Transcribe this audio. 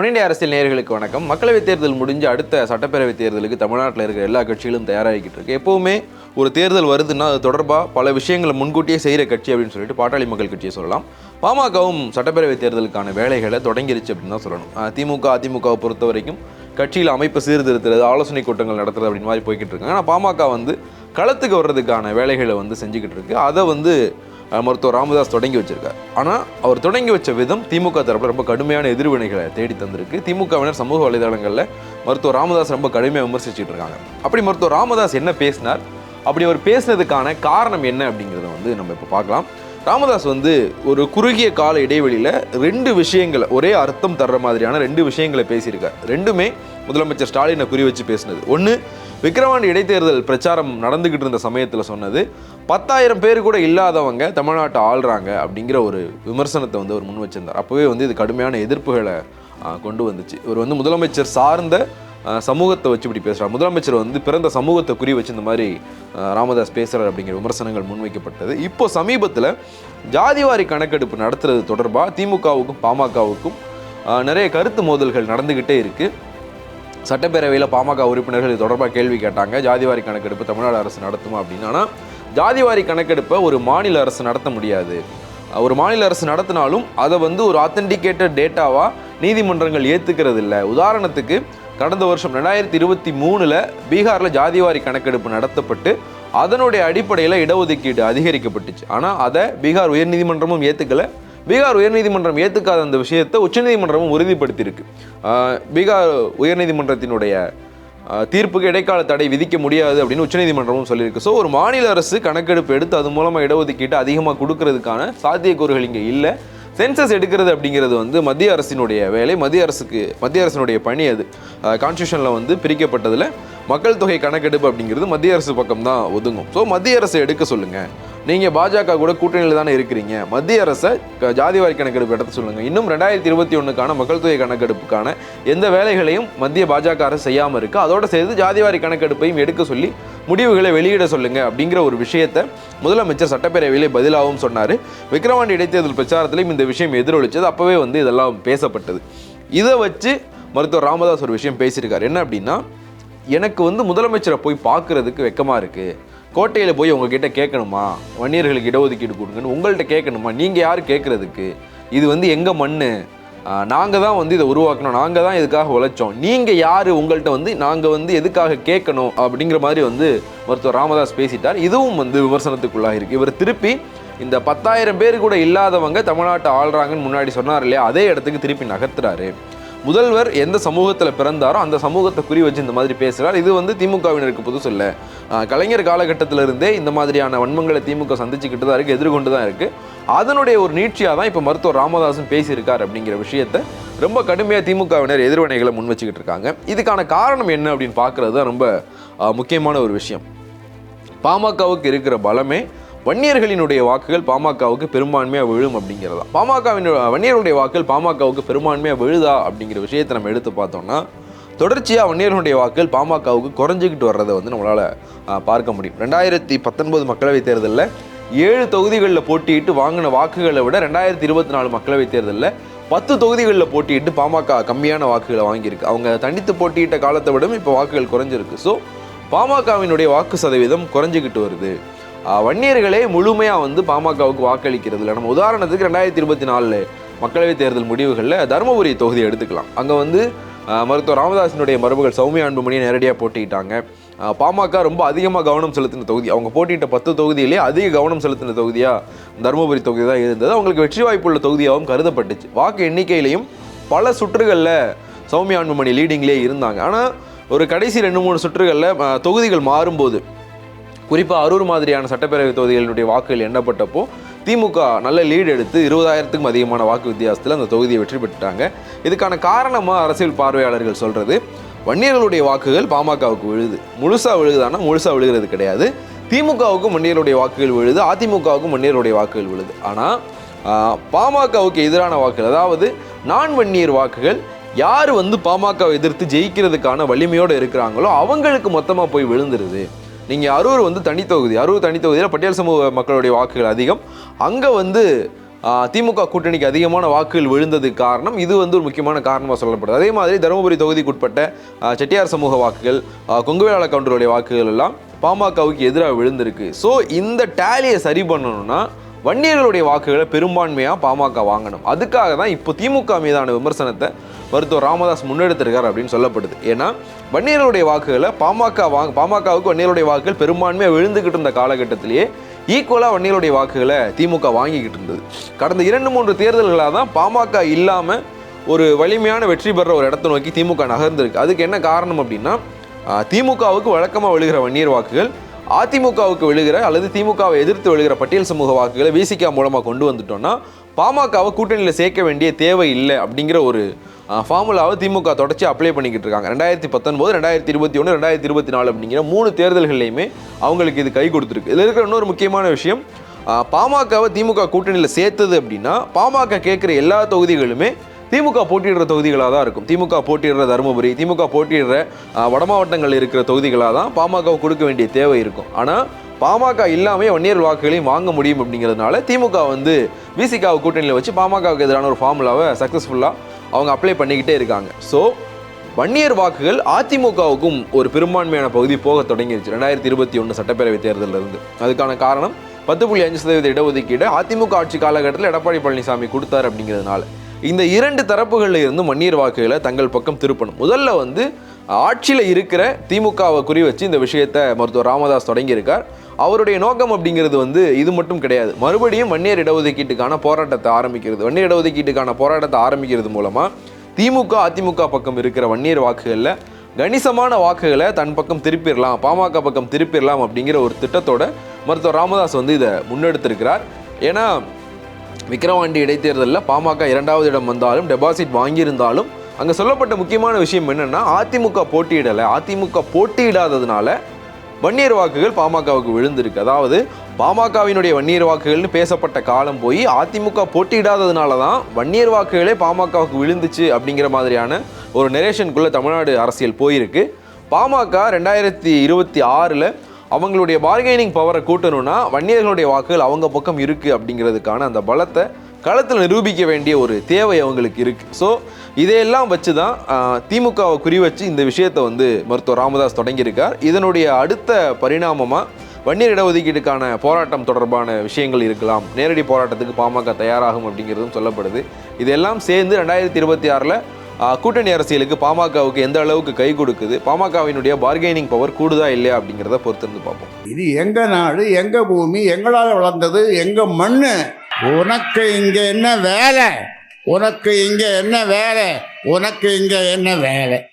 முன்னிலை அரசியல் நேயர்களுக்கு வணக்கம். மக்களவைத் தேர்தல் முடிஞ்சு அடுத்த சட்டப்பேரவைத் தேர்தலுக்கு தமிழ்நாட்டில் இருக்கிற எல்லா கட்சிகளும் தயாராகிக்கிட்டு இருக்கு. எப்பவுமே ஒரு தேர்தல் வருதுன்னா அது தொடர்பாக பல விஷயங்களை முன்கூட்டியே செய்கிற கட்சி அப்படின்னு சொல்லிட்டு பாட்டாளி மக்கள் கட்சியை சொல்லலாம். பாமகவும் சட்டப்பேரவைத் தேர்தலுக்கான வேலைகளை தொடங்கிருச்சு அப்படின்னு தான் சொல்லணும். திமுக அதிமுகவை பொறுத்த வரைக்கும் கட்சியில் அமைப்பு சீர்திருத்துறது ஆலோசனை கூட்டங்கள் நடத்துறது அப்படின்னு மாதிரி போய்கிட்டு இருக்காங்க ஆனால் பாமக வந்து களத்துக்கு வர்றதுக்கான வேலைகளை வந்து செஞ்சுக்கிட்டு இருக்கு. அதை வந்து மருத்துவர் ராமதாஸ் தொடங்கி வச்சிருக்கார். ஆனால் அவர் தொடங்கி வச்ச விதம் திமுக தரப்பில் ரொம்ப கடுமையான எதிர்வினைகளை தேடி தந்திருக்கு. திமுகவினர் சமூக வலைதளங்களில் மருத்துவர் ராமதாஸ் ரொம்ப கடுமையாக விமர்சிச்சுட்டு இருக்காங்க. அப்படி மருத்துவர் ராமதாஸ் என்ன பேசினார்? அப்படி அவர் பேசினதுக்கான காரணம் என்ன அப்படிங்கிறத வந்து நம்ம இப்போ பார்க்கலாம். ராமதாஸ் வந்து ஒரு குறுகிய கால இடைவெளியில் ரெண்டு விஷயங்களை ஒரே அர்த்தம் தர்ற மாதிரியான ரெண்டு விஷயங்களை பேசியிருக்கார். ரெண்டுமே முதலமைச்சர் ஸ்டாலினை குறி வச்சு பேசினது. ஒன்று விக்கிரவாண்டி இடைத்தேர்தல் பிரச்சாரம் நடந்துகிட்டு இருந்த சமயத்தில் சொன்னது பத்தாயிரம் பேர் கூட இல்லாதவங்க தமிழ்நாட்டை ஆள்றாங்க அப்படிங்கிற ஒரு விமர்சனத்தை வந்து அவர் முன் வச்சிருந்தார். அப்போவே வந்து இது கடுமையான எதிர்ப்புகளை கொண்டு வந்துச்சு. இவர் வந்து முதலமைச்சர் சார்ந்த சமூகத்தை வச்சு இப்படி பேசுகிறார் முதலமைச்சர் வந்து பிறந்த சமூகத்தை குறி வச்சு இந்த மாதிரி ராமதாஸ் பேசுகிறார் அப்படிங்கிற விமர்சனங்கள் முன்வைக்கப்பட்டது இப்போ சமீபத்தில் ஜாதிவாரி கணக்கெடுப்பு நடத்துறது தொடர்பாக திமுகவுக்கும் பாமகவுக்கும் நிறைய கருத்து மோதல்கள் நடந்துக்கிட்டே இருக்குது சட்டப்பேரவையில் பாமக உறுப்பினர்கள் இது தொடர்பாக கேள்வி கேட்டாங்க. ஜாதிவாரி கணக்கெடுப்பு தமிழ்நாடு அரசு நடத்துமா அப்படின்னு. ஆனால் ஜாதிவாரி கணக்கெடுப்பை ஒரு மாநில அரசு நடத்த முடியாது. ஒரு மாநில அரசு நடத்தினாலும் அதை வந்து ஒரு ஆத்தென்டிகேட்டட் டேட்டாவாக நீதிமன்றங்கள் ஏற்றுக்கிறது இல்லை உதாரணத்துக்கு கடந்த வருஷம் ரெண்டாயிரத்தி இருபத்தி மூணில் பீகாரில் ஜாதிவாரி கணக்கெடுப்பு நடத்தப்பட்டு அதனுடைய அடிப்படையில் இடஒதுக்கீடு அதிகரிக்கப்பட்டுச்சு. ஆனால் அதை பீகார் உயர்நீதிமன்றமும் ஏற்றுக்கலை பீகார் உயர்நீதிமன்றம் ஏற்றுக்காத அந்த விஷயத்தை உச்சநீதிமன்றமும் உறுதிப்படுத்தியிருக்கு. பீகார் உயர்நீதிமன்றத்தினுடைய தீர்ப்புக்கு இடைக்கால தடை விதிக்க முடியாது அப்படின்னு உச்சநீதிமன்றமும் சொல்லியிருக்கு. ஸோ ஒரு மாநில அரசு கணக்கெடுப்பு எடுத்து அது மூலமாக இடஒதுக்கீட்டு அதிகமாக கொடுக்கறதுக்கான சாத்தியக்கூறுகள் இங்கே இல்லை. சென்சஸ் எடுக்கிறது அப்படிங்கிறது வந்து மத்திய அரசினுடைய வேலை. மத்திய அரசுக்கு மத்திய அரசினுடைய பணி அது. கான்ஸ்டியூஷனில் வந்து பிரிக்கப்பட்டதில். மக்கள் தொகை கணக்கெடுப்பு அப்படிங்கிறது மத்திய அரசு பக்கம் தான் ஒதுங்கும். ஸோ மத்திய அரசை எடுக்க சொல்லுங்கள் நீங்கள் பாஜக கூட கூட்டணியில் தானே இருக்கிறீங்க. மத்திய அரசை க- ஜாதிவாரி கணக்கெடுப்பு எடுத்து சொல்லுங்கள் இன்னும் ரெண்டாயிரத்தி இருபத்தி ஒன்றுக்கான மக்கள் தொகை கணக்கெடுப்புக்கான எந்த வேலைகளையும் மத்திய பாஜக அரசு செய்யாமல் இருக்குது அதோடு சேர்த்து ஜாதிவாரி கணக்கெடுப்பையும் எடுக்க சொல்லி முடிவுகளை வெளியிட சொல்லுங்கள் அப்படிங்கிற ஒரு விஷயத்தை முதலமைச்சர் சட்டப்பேரவையிலே பதிலாகவும் சொன்னார். விக்ரவாண்டி இடைத்தேர்தல் பிரச்சாரத்திலையும் இந்த விஷயம் எதிரொலிச்சது. அப்போவே வந்து இதெல்லாம் பேசப்பட்டது. இதை வச்சு மருத்துவர் ராமதாஸ் ஒரு விஷயம் பேசியிருக்காரு. என்ன அப்படின்னா எனக்கு வந்து முதலமைச்சரை போய் பார்க்குறதுக்கு வெக்கமாக இருக்குது கோட்டையில் போய் உங்ககிட்ட கேட்கணுமா? வன்னியர்களுக்கு இடஒதுக்கீடு கொடுங்கன்னு உங்கள்கிட்ட கேட்கணுமா? நீங்கள் யார் கேட்குறதுக்கு? இது வந்து எங்கள் மண் நாங்கள் தான் வந்து இதை உருவாக்கணும். நாங்கள் தான் இதுக்காக உழைச்சோம். நீங்கள் யார்? உங்கள்கிட்ட வந்து நாங்கள் வந்து எதுக்காக கேட்கணும்? அப்படிங்கிற மாதிரி வந்து மருத்துவர் ராமதாஸ் பேசிட்டார். இதுவும் வந்து விமர்சனத்துக்குள்ளாக இருக்குது இவர் திருப்பி இந்த பத்தாயிரம் பேர் கூட இல்லாதவங்க தமிழ்நாட்டை ஆள்றாங்கன்னு முன்னாடி சொன்னார் இல்லையா? அதே இடத்துக்கு திருப்பி நகர்த்துறாரு. முதல்வர் எந்த சமூகத்தில் பிறந்தாரோ அந்த சமூகத்தை குறி வச்சு இந்த மாதிரி பேசுகிறார் இது வந்து திமுகவினருக்கு புதுசு இல்லை கலைஞர் காலகட்டத்திலிருந்தே இந்த மாதிரியான வன்மங்களை திமுக சந்திச்சுக்கிட்டு தான் இருக்குது எதிர்கொண்டு தான் இருக்குது அதனுடைய ஒரு நீட்சியாக தான் இப்போ மருத்துவர் ராமதாஸும் பேசியிருக்கார் அப்படிங்கிற விஷயத்தை ரொம்ப கடுமையாக திமுகவினர் எதிர்வினைகளை முன் வச்சுக்கிட்டு இருக்காங்க. இதுக்கான காரணம் என்ன அப்படின்னு பார்க்குறது தான் ரொம்ப முக்கியமான ஒரு விஷயம். பாமகவுக்கு இருக்கிற பலமே வன்னியர்களினுடைய வாக்குகள் பாமகவுக்கு பெரும்பான்மையாக விழும் அப்படிங்கிறதா? பாமகவின் வன்னியர்களுடைய வாக்குகள் பாமகவுக்கு பெரும்பான்மையாக விழுதா அப்படிங்கிற விஷயத்தை நம்ம எடுத்து பார்த்தோம்னா தொடர்ச்சியாக வன்னியர்களுடைய வாக்குகள் பாமகவுக்கு குறைஞ்சிக்கிட்டு வர்றதை வந்து நம்மளால் பார்க்க முடியும். ரெண்டாயிரத்தி பத்தொன்பது மக்களவைத் தேர்தலில் ஏழு தொகுதிகளில் போட்டியிட்டு வாங்கின வாக்குகளை விட ரெண்டாயிரத்தி இருபத்தி நாலு மக்களவைத் தேர்தலில் பத்து தொகுதிகளில் போட்டியிட்டு பாமக கம்மியான வாக்குகளை வாங்கியிருக்கு. அவங்க தனித்து போட்டியிட்ட காலத்தை விடவும் இப்போ வாக்குகள் குறைஞ்சிருக்கு. ஸோ பாமகவினுடைய வாக்கு சதவீதம் குறைஞ்சிக்கிட்டு வருது. வன்னியர்களே முழுமையாக வந்து பாமகவுக்கு வாக்களிக்கிறது இல்லை. நம்ம உதாரணத்துக்கு ரெண்டாயிரத்தி இருபத்தி நாலு மக்களவைத் தேர்தல் முடிவுகளில் தருமபுரி தொகுதி எடுத்துக்கலாம். அங்கே வந்து மருத்துவர் ராமதாஸினுடைய மரபுகள் சௌமியா அன்புமணியை நேரடியாக போட்டிக்கிட்டாங்க பாமக ரொம்ப அதிகமாக கவனம் செலுத்தின தொகுதி. அவங்க போட்டியிட்ட பத்து தொகுதியிலே அதிக கவனம் செலுத்தின தொகுதியாக தருமபுரி தொகுதி தான் இருந்தது. அவங்களுக்கு வெற்றி வாய்ப்புள்ள தொகுதியாகவும் கருதப்பட்டுச்சு. வாக்கு எண்ணிக்கையிலையும் பல சுற்றுகளில் சௌமியா அன்புமணி லீடிங்லேயே இருந்தாங்க. ஆனால் ஒரு கடைசி ரெண்டு மூணு சுற்றுகளில் தொகுதிகள் மாறும்போது குறிப்பாக அரூர் மாதிரியான சட்டப்பேரவை தொகுதிகளினுடைய வாக்குகள் எண்ணப்பட்டப்போ திமுக நல்ல லீடு எடுத்து இருபதாயிரத்துக்கும் அதிகமான வாக்கு வித்தியாசத்தில் அந்த தொகுதியை வெற்றி பெற்றுட்டாங்க. இதுக்கான காரணமாக அரசியல் பார்வையாளர்கள் சொல்கிறது வன்னியர்களுடைய வாக்குகள் பாமகவுக்கு விழுது. முழுசாக விழுகுதானா முழுசாக விழுகிறது கிடையாது. திமுகவுக்கும் வன்னியருடைய வாக்குகள் விழுது அதிமுகவுக்கும் வன்னியருடைய வாக்குகள் விழுது. ஆனால் பாமகவுக்கு எதிரான வாக்குகள் அதாவது நான் வன்னியர் வாக்குகள் யார் வந்து பாமகவை எதிர்த்து ஜெயிக்கிறதுக்கான வலிமையோடு இருக்கிறாங்களோ அவங்களுக்கு மொத்தமாக போய் விழுந்துருது. நீங்கள் அரூர் வந்து தனித்தொகுதி அரூர் தனித்தொகுதியில் பட்டியல் சமூக மக்களுடைய வாக்குகள் அதிகம். அங்கே வந்து திமுக கூட்டணிக்கு அதிகமான வாக்குகள் விழுந்ததுக்கு காரணம் இது வந்து ஒரு முக்கியமான காரணமாக சொல்லப்படுது. அதே மாதிரி தருமபுரி தொகுதிக்குட்பட்ட செட்டியார் சமூக வாக்குகள் கொங்குவேளாள கவுண்டருடைய வாக்குகள் எல்லாம் பாமகவுக்கு எதிராக விழுந்திருக்கு. ஸோ இந்த டேலியை சரி பண்ணணும்னா வன்னியர்களுடைய வாக்குகளை பெரும்பான்மையாக பாமக வாங்கணும். அதுக்காக தான் இப்போ திமுக மீதான விமர்சனத்தை மருத்துவர் ராமதாஸ் முன்னெடுத்திருக்கார் அப்படின்னு சொல்லப்படுது. ஏன்னா வன்னியர்களுடைய வாக்குகளை பாமக வாங்க பாமகவுக்கு வன்னியருடைய வாக்குகள் பெரும்பான்மையாக விழுந்துக்கிட்டு இருந்த காலகட்டத்திலேயே ஈக்குவலாக வன்னியருடைய வாக்குகளை திமுக வாங்கிக்கிட்டு இருந்தது. கடந்த இரண்டு மூன்று தேர்தல்களாக தான் பாமக இல்லாமல் ஒரு வலிமையான வெற்றி பெற ஒரு இடத்தை நோக்கி திமுக நகர்ந்திருக்கு. அதுக்கு என்ன காரணம் அப்படின்னா திமுகவுக்கு வழக்கமாக விழுகிற வன்னியர் வாக்குகள் அதிமுகவுக்கு விழுகிற அல்லது திமுகவை எதிர்த்து விழுகிற பட்டியல் சமூக வாக்குகளை விசிகா மூலமாக கொண்டு வந்துட்டோம்னா பாமகவை கூட்டணியில் சேர்க்க வேண்டிய தேவை இல்லை அப்படிங்கிற ஒரு ஃபார்முலாவை திமுக தொடர்ச்சி அப்ளை பண்ணிக்கிட்டு இருக்காங்க. ரெண்டாயிரத்தி பத்தொன்பது ரெண்டாயிரத்தி இருபத்தி ஒன்று ரெண்டாயிரத்தி இருபத்தி நாலு அப்படிங்கிற மூணு தேர்தல்கள்லையுமே அவங்களுக்கு இது கை கொடுத்துருக்கு. இதில் இருக்கிற இன்னொரு முக்கியமான விஷயம் பாமகவை திமுக கூட்டணியில் சேர்த்தது அப்படின்னா பாமக கேட்குற எல்லா தொகுதிகளுமே திமுக போட்டியிடுற தொகுதிகளாக தான் இருக்கும். திமுக போட்டியிடுற தருமபுரி திமுக போட்டியிடுற வட மாவட்டங்கள் இருக்கிற தொகுதிகளாக தான் பாமக கொடுக்க வேண்டிய தேவை இருக்கும். ஆனால் பாமக இல்லாமல் வன்னியர் வாக்குகளையும் வாங்க முடியும் அப்படிங்கிறதுனால திமுக வந்து விசிகாவை கூட்டணியில் வச்சு பாமகவுக்கு எதிரான ஒரு ஃபார்முலாவை சக்ஸஸ்ஃபுல்லாக அவங்க அப்ளை பண்ணிக்கிட்டே இருக்காங்க. ஸோ வன்னியர் வாக்குகள் அதிமுகவுக்கும் ஒரு பெரும்பான்மையான பகுதி போக தொடங்கிருச்சு. ரெண்டாயிரத்தி இருபத்தி ஒன்று சட்டப்பேரவை தேர்தலில் இருந்து அதுக்கான காரணம் பத்து புள்ளி அஞ்சு சதவீத இடஒதுக்கீடு அதிமுக ஆட்சி காலகட்டத்தில் எடப்பாடி பழனிசாமி கொடுத்தாரு அப்படிங்கிறதுனால. இந்த இரண்டு தரப்புகளில் இருந்தும் வன்னியர் வாக்குகளை தங்கள் பக்கம் திருப்பணும். முதல்ல வந்து ஆட்சியில் இருக்கிற திமுகவை குறி வச்சு இந்த விஷயத்தை மருத்துவர் ராமதாஸ் தொடங்கியிருக்கார். அவருடைய நோக்கம் அப்படிங்கிறது வந்து இது மட்டும் கிடையாது. மறுபடியும் வன்னியர் இடஒதுக்கீட்டுக்கான போராட்டத்தை ஆரம்பிக்கிறது. வன்னியர் இடஒதுக்கீட்டுக்கான போராட்டத்தை ஆரம்பிக்கிறது மூலமாக திமுக அதிமுக பக்கம் இருக்கிற வன்னியர் வாக்குகளில் கணிசமான வாக்குகளை தன் பக்கம் திருப்பிடலாம் பாமக பக்கம் திருப்பிடலாம் அப்படிங்கிற ஒரு திட்டத்தோட மருத்துவர் ராமதாஸ் வந்து இதை முன்னெடுத்திருக்கிறார். ஏன்னா விக்கிரவாண்டி இடைத்தேர்தலில் பாமக இரண்டாவது இடம் வந்தாலும் டெபாசிட் வாங்கியிருந்தாலும் அங்கே சொல்லப்பட்ட முக்கியமான விஷயம் என்னென்னா அதிமுக போட்டியிடலை அதிமுக போட்டியிடாததுனால வன்னியர் வாக்குகள் பாமகவுக்கு விழுந்திருக்கு. அதாவது பாமகவினுடைய வன்னியர் வாக்குகள்னு பேசப்பட்ட காலம் போய் அதிமுக போட்டியிடாததுனால தான் வன்னியர் வாக்குகளே பாமகவுக்கு விழுந்துச்சு அப்படிங்கிற மாதிரியான ஒரு நெரேஷனுக்குள்ளே தமிழ்நாடு அரசியல் போயிருக்கு. பாமக ரெண்டாயிரத்தி இருபத்தி ஆறில் அவங்களுடைய பார்கெனிங் பவரை கூட்டணும்னா வன்னியர்களுடைய வாக்குகள் அவங்க பக்கம் இருக்குது அப்படிங்கிறதுக்கான அந்த பலத்தை களத்தில் நிரூபிக்க வேண்டிய ஒரு தேவை அவங்களுக்கு இருக்குது ஸோ இதையெல்லாம் வச்சு தான் திமுகவை குறி வச்சு இந்த விஷயத்தை வந்து மருத்துவர் ராமதாஸ் தொடங்கியிருக்கார். இதனுடைய அடுத்த பரிணாமமாக வன்னியர் இடஒதுக்கீட்டுக்கான போராட்டம் தொடர்பான விஷயங்கள் இருக்கலாம். நேரடி போராட்டத்துக்கு பாமக தயாராகும் அப்படிங்கிறதும் சொல்லப்படுது. இதெல்லாம் சேர்ந்து ரெண்டாயிரத்தி இருபத்தி ஆறில் கூட்டணி அரசியலுக்கு பாமகவுக்கு எந்த அளவுக்கு கை கொடுக்குது? பாமகவினுடைய பார்கெனிங் பவர் கூடுதா இல்லையா அப்படிங்கிறத பொறுத்திருந்து பார்ப்போம். இது எங்கள் நாடு எங்கள் பூமி எங்களால் வளர்ந்தது எங்கள் மண்ணு உனக்கு இங்க என்ன வேலை? உனக்கு இங்க என்ன வேலை? உனக்கு இங்க என்ன வேலை?